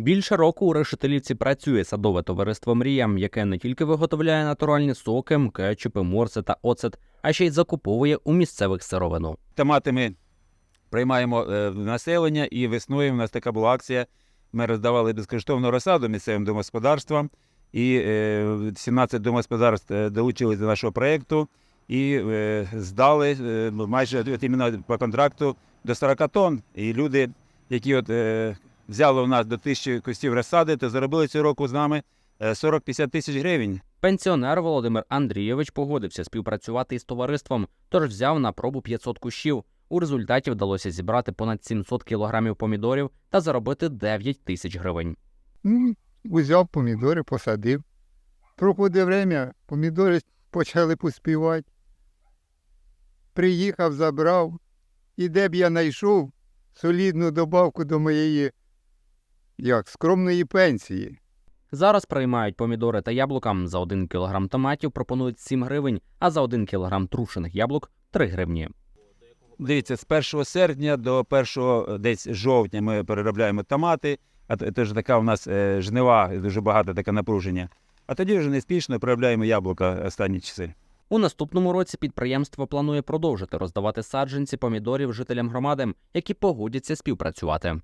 Більше року у Решетилівці працює садове товариство Мрія, яке не тільки виготовляє натуральні соки, кетчупи, морси та оцет, а ще й закуповує у місцевих сировину. Томати ми приймаємо е, населення, і весною в нас така була акція. Ми роздавали безкоштовну розсаду місцевим домогосподарствам, і е, 17 домогосподарств е, долучились до нашого проєкту і е, здали е, майже от іменно по контракту до 40 тонн. І люди, які от, е, взяли у нас до тисячі кустів розсади, то заробили цього року з нами е, 40-50 тисяч гривень. Пенсіонер Володимир Андрійович погодився співпрацювати із товариством, тож взяв на пробу 500 кущів. У результаті вдалося зібрати понад 700 кілограмів помідорів та заробити 9 тисяч гривень. Узяв помідори, посадив. Проходить время, помідори почали поспівати. Приїхав, забрав. І де б я знайшов солідну добавку до моєї як, скромної пенсії. Зараз приймають помідори та яблука. За 1 кілограм томатів пропонують 7 гривень, а за 1 кілограм трушених яблук 3 гривні. Дивіться, з 1 серпня до 1 десь жовтня ми переробляємо томати, а це ж така у нас е, жнива, дуже багато таке напруження. А тоді вже неспішно переробляємо яблука останні часи. У наступному році підприємство планує продовжити роздавати саджанці помідорів жителям громади, які погодяться співпрацювати.